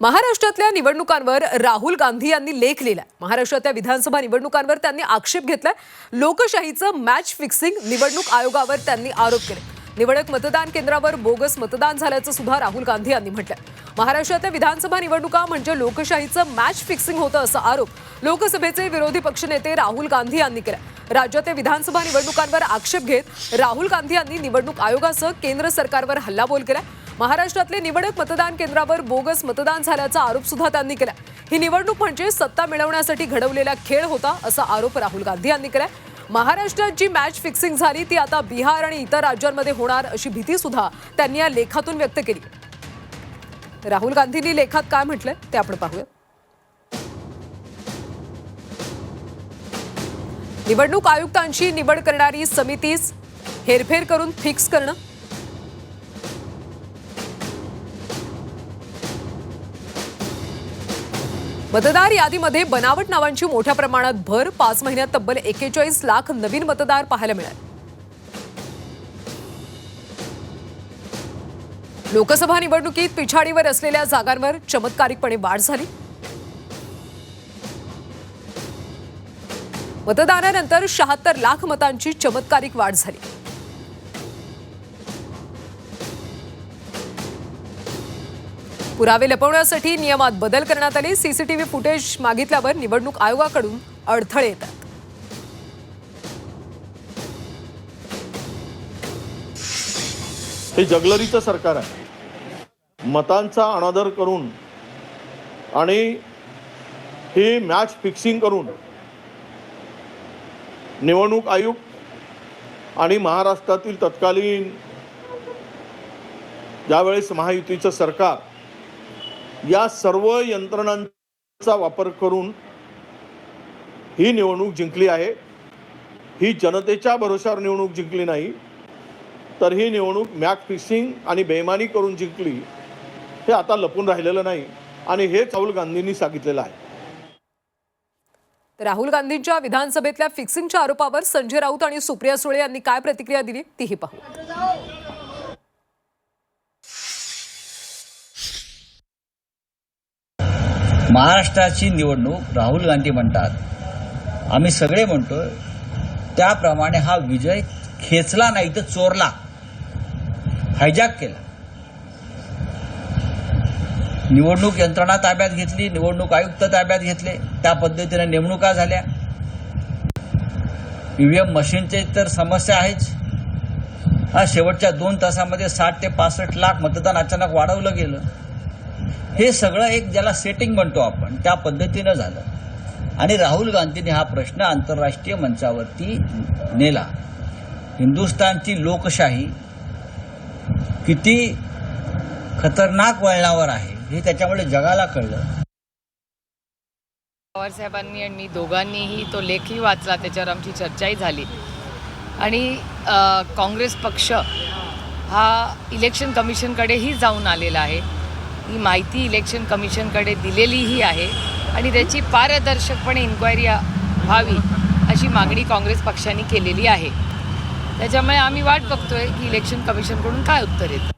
महाराष्ट्रातल्या निवडणुकांवर राहुल गांधी यांनी लेख लिहिला महाराष्ट्रातल्या विधानसभा निवडणुकांवर त्यांनी आक्षेप घेतलाय. लोकशाहीचं मॅच फिक्सिंग निवडणूक आयोगावर त्यांनी आरोप केले. निवडक मतदान केंद्रावर बोगस मतदान झाल्याचं सुद्धा राहुल गांधी यांनी म्हटलं महाराष्ट्रातल्या विधानसभा निवडणुका म्हणजे लोकशाहीचं मॅच फिक्सिंग होतं असा आरोप लोकसभेचे विरोधी पक्षनेते राहुल गांधी यांनी केला राज्यातल्या विधानसभा निवडणुकांवर आक्षेप घेत राहुल गांधी यांनी निवडणूक आयोगासह केंद्र सरकारवर हल्लाबोल केला महाराष्ट्रातले निवडक मतदान केंद्रावर बोगस मतदान झाल्याचा आरोप सुद्धा त्यांनी केला. ही निवडणूक म्हणजे सत्ता मिळवण्यासाठी घडवलेला खेळ होता असा आरोप राहुल गांधी यांनी केलाय. महाराष्ट्रात जी मॅच फिक्सिंग झाली ती आता बिहार आणि इतर राज्यांमध्ये होणार अशी भीती सुद्धा त्यांनी या लेखातून व्यक्त केली. राहुल गांधींनी लेखात काय म्हटलंय ते आपण पाहूया निवडणूक आयुक्तांची निवड करणारी समितीस हेरफेर करून फिक्स करणं. मतदार यादीमध्ये बनावट नावांची मोठ्या प्रमाणात भर पाच महिन्यात तब्बल एकेचाळीस लाख नवीन मतदार पाहायला मिळाले. लोकसभा निवडणुकीत पिछाडीवर असलेल्या जागांवर चमत्कारिकपणे वाढ झाली. मतदानानंतर शहात्तर लाख मतांची चमत्कारिक वाढ झाली. पुरावे लपवण्यासाठी नियमात बदल करण्यात आले. सीसीटीव्ही फुटेज मागितल्यावर निवडणूक आयोगाकडून अडथळे येतात. हे जगलरीचं सरकार आहे. मतांचा अनादर करून आणि ही मॅच फिक्सिंग करून निवडणूक आयोग आणि महाराष्ट्रातील तत्कालीन ज्यावेळेस महायुतीचं सरकार या सर्व यंत्रणांचा वापर करून ही निवडणूक जिंकली आहे. ही जनतेच्या भरोशावर निवडणूक जिंकली नाही तर ही निवडणूक मॅक फिक्सिंग आणि बेमानी करून जिंकली हे आता लपून राहिलेलं नाही आणि हेच राहुल गांधींनी सांगितलेलं आहे. तर राहुल गांधींच्या विधानसभेतल्या फिक्सिंगच्या आरोपावर संजय राऊत आणि सुप्रिया सुळे यांनी काय प्रतिक्रिया दिली तीही पाहू. महाराष्ट्राची निवडणूक राहुल गांधी म्हणतात. आम्ही सगळे म्हणतो त्याप्रमाणे हा विजय खेचला नाही तर चोरला. हायजॅक केला. निवडणूक यंत्रणा ताब्यात घेतली निवडणूक आयुक्त ताब्यात घेतले त्या पद्धतीने नेमणुका झाल्या. ईव्हीएम मशीनचे तर समस्या आहेच. हा शेवटच्या दोन तासामध्ये साठ ते पासष्ट लाख मतदान अचानक वाढवलं गेलं. हे सगळं एक ज्याला सेटिंग म्हणतो आपण त्या पद्धतीनं झालं. आणि राहुल गांधींनी हा प्रश्न आंतरराष्ट्रीय मंचावरती नेला. हिंदुस्थानची लोकशाही किती खतरनाक वळणावर आहे हे त्याच्यामुळे जगाला कळलं. पवारसाहेबांनी आणि मी दोघांनीही तो लेखही वाचला त्याच्यावर आमची चर्चाही झाली. आणि काँग्रेस पक्ष हा इलेक्शन कमिशनकडेही जाऊन आलेला आहे. ही माहिती इलेक्शन कमिशनकडे दिलेलीही आहे आणि त्याची पारदर्शकपणे इन्क्वायरी व्हावी अशी मागणी काँग्रेस पक्षाने केलेली आहे. त्याच्यामुळे आम्ही वाट बघतोय की इलेक्शन कमिशनकडून काय उत्तर येतं.